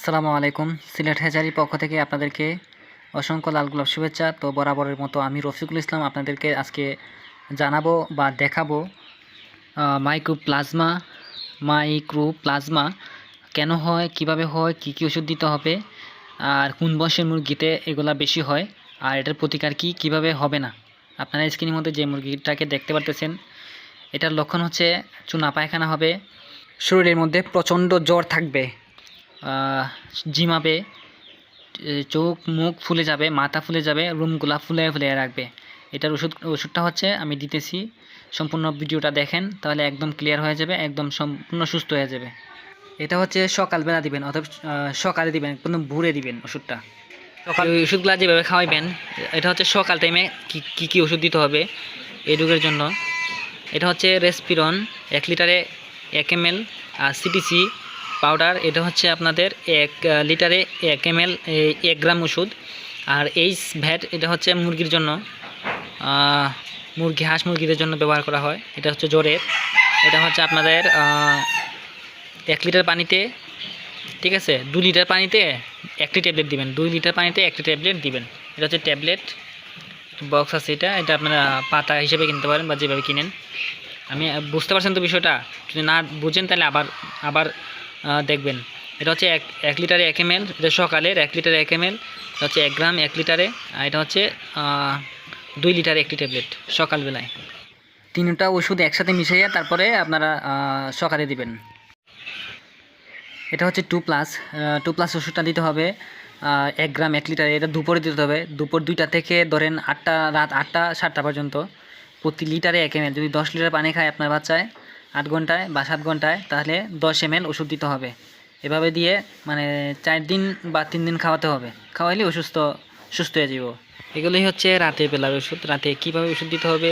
আসসালামু আলাইকুম। সিলেট হেজারি পক্ষ থেকে আপনাদেরকে অসংখ্য লাল গোলাপ শুভেচ্ছা। তো বরাবরের মতো আমি রফিকুল ইসলাম আপনাদেরকে আজকে জানাব বা দেখাবো মাইক্রো প্লাজমা মাইক্রো প্লাজমা কেন হয়, কীভাবে হয়, কি কি ওষুধ দিতে হবে, আর কোন বয়সের মুরগিতে এগুলা বেশি হয়, আর এটার প্রতিকার কি, কীভাবে হবে না। আপনারা স্ক্রিনের মধ্যে যে মুরগিটাকে দেখতে পারতেছেন, এটার লক্ষণ হচ্ছে চুনা পায়খানা হবে, শরীরের মধ্যে প্রচণ্ড জ্বর থাকবে এ, চোখ মুখ ফুলে যাবে মাথা ফুলে যাবে রুমগুলা ফুলে ফুলে রাখবে। এটার ওষুধ ওষুধটা হচ্ছে আমি দিতেছি সম্পূর্ণ ভিডিওটা দেখেন তাহলে একদম ক্লিয়ার হয়ে যাবে একদম সম্পূর্ণ সুস্থ হয়ে যাবে। এটা হচ্ছে সকালবেলা দিবেন অথবা সকালে দিবেন একদম ভোরে দিবেন ওষুধটা। সকাল ওই ওষুধগুলো যেভাবে খাওয়াইবেন এটা হচ্ছে সকাল টাইমে কী কী ওষুধ দিতে হবে এই রোগের জন্য। এটা হচ্ছে রেসপিরন এক লিটারে এক এম এল আর সিটিসি পাউডার এটা হচ্ছে আপনাদের এক লিটারে এক এম এল এক গ্রাম ওষুধ। আর এইচ ভ্যাট এটা হচ্ছে মুরগির জন্য মুরগি, হাঁস মুরগিদের জন্য ব্যবহার করা হয়। এটা হচ্ছে জ্বরের এটা হচ্ছে আপনাদের এক লিটার পানিতে, ঠিক আছে? দু লিটার পানিতে একটি ট্যাবলেট দিবেন। দুই লিটার পানিতে একটি ট্যাবলেট দিবেন। এটা হচ্ছে ট্যাবলেট। বক্স আছে এটা। এটা আপনারা পাতা হিসেবে কিনতে পারেন বা যেভাবে কিনেন। আমি বুঝতে পারছেন তো বিষয়টা? যদি না বুঝেন তাহলে আবার আবার দেখবেন। এটা হচ্ছে এক এক লিটারে এক এম এটা সকালের এক লিটারে এক এম এটা হচ্ছে এক গ্রাম এক লিটারে, আর এটা হচ্ছে দুই লিটারে একটি ট্যাবলেট সকালবেলায়। তিনটা ওষুধ একসাথে মিশিয়ে তারপরে আপনারা সকালে দিবেন। এটা হচ্ছে টু প্লাস টু প্লাস ওষুধটা দিতে হবে এক গ্রাম এক লিটার, এটা দুপুরে দিতে হবে। দুপুর দুইটা থেকে ধরেন আটটা, রাত আটটা, সাতটা পর্যন্ত প্রতি লিটারে এক এম এল যদি দশ লিটার পানি খায় আপনার বাচ্চায় আট ঘন্টায় বা সাত ঘন্টায়, তাহলে দশ এম ওষুধ দিতে হবে। এভাবে দিয়ে মানে চার দিন বা তিন দিন খাওয়াতে হবে। খাওয়াইলে অসুস্থ, সুস্থ হয়ে যাব এগুলোই হচ্ছে রাতের বেলার ওষুধ। রাতে কীভাবে ওষুধ দিতে হবে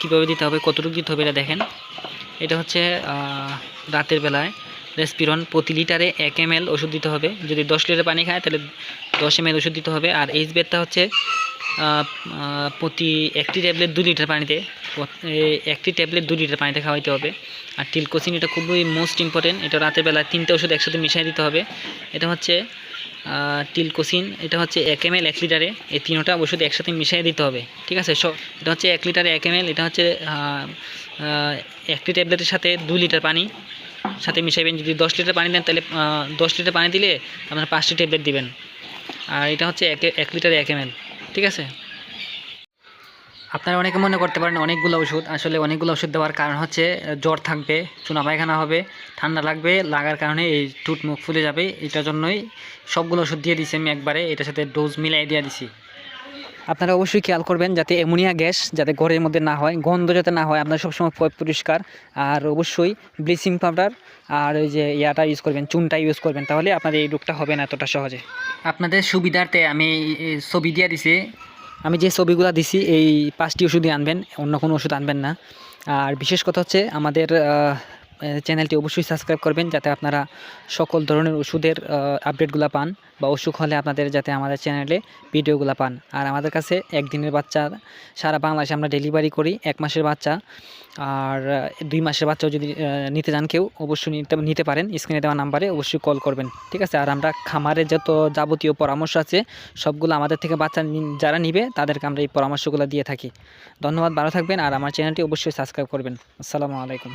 কীভাবে দিতে হবে, কতটুকু দিতে হবে এটা দেখেন। এটা হচ্ছে রাতের বেলায় রেসপিরন প্রতি লিটারে এক এম ওষুধ দিতে হবে। যদি দশ লিটার পানি খায় তাহলে দশ এম ওষুধ দিতে হবে। আর এইচ বেডটা হচ্ছে প্রতি একটি ট্যাবলেট দু লিটার পানিতে একটি ট্যাবলেট দু লিটার পানিতে খাওয়াইতে হবে। আর টিলকোসিন এটা খুবই মোস্ট ইম্পর্টেন্ট এটা রাতের বেলায় তিনটে ওষুধ একসাথে মিশিয়ে দিতে হবে। এটা হচ্ছে টিলকোসিন এটা হচ্ছে এক এম এল এক লিটারে, এই তিনটা ওষুধ একসাথে মিশিয়ে দিতে হবে, ঠিক আছে? সব এটা হচ্ছে এক লিটারে এক এম এল এটা হচ্ছে একটি ট্যাবলেটের সাথে দু লিটার পানি, সাথে মিশাইবেন। যদি দশ লিটার পানি দেন, তাহলে দশ লিটার পানি দিলে আপনার পাঁচটি ট্যাবলেট দিবেন। আর এটা হচ্ছে এক এক লিটারে এক এম এল ঠিক আছে? আপনারা অনেকে মনে করতে পারেন অনেকগুলো ওষুধ। আসলে অনেকগুলো ওষুধ দেওয়ার কারণ হচ্ছে জ্বর থাকবে, চুনা পায়খানা হবে, ঠান্ডা লাগবে, লাগার কারণে এই টুট মুখ ফুলে যাবে। এটার জন্যই সবগুলো ওষুধ দিয়ে দিছি আমি একবারে। এটার সাথে ডোজ মিলাই দিয়ে দিছি। আপনারা অবশ্যই খেয়াল করবেন যাতে অ্যামোনিয়া গ্যাস যাতে ঘরের মধ্যে না হয় গন্ধ যাতে না হয় আপনারা সবসময় পরিষ্কার। আর অবশ্যই ব্লিচিং পাউডার আর ওই যে ইয়াটা ইউজ করবেন চুনটা ইউজ করবেন তাহলে আপনাদের এই রোগটা হবে না এতটা সহজে। আপনাদের সুবিধার্থে আমি ছবি দিয়ে দিছি। আমি যে ছবিগুলো দিছি এই পাঁচটি ওষুধই আনবেন অন্য কোনো ওষুধ আনবেন না। আর বিশেষ কথা হচ্ছে আমাদের চ্যানেলটি অবশ্যই সাবস্ক্রাইব করবেন যাতে আপনারা সকল ধরনের ওষুধের আপডেটগুলো পান বা অসুখ হলে আপনাদের যাতে আমাদের চ্যানেলে ভিডিওগুলো পান। আর আমাদের কাছে একদিনের বাচ্চা, সারা বাংলাদেশে আমরা ডেলিভারি করি, এক মাসের বাচ্চা। আর দুই মাসের বাচ্চাও যদি নিতে চান কেউ, অবশ্যই নিতে পারেন। স্ক্রিনে দেওয়া নাম্বারে অবশ্যই কল করবেন, ঠিক আছে? আর আমরা খামারের যত যাবতীয় পরামর্শ আছে, সবগুলো আমাদের থেকে বাচ্চা যারা নিবে, তাদেরকে আমরা এই পরামর্শগুলো দিয়ে থাকি। ধন্যবাদ, ভালো থাকবেন। আর আমার চ্যানেলটি অবশ্যই সাবস্ক্রাইব করবেন। আসসালামু আলাইকুম।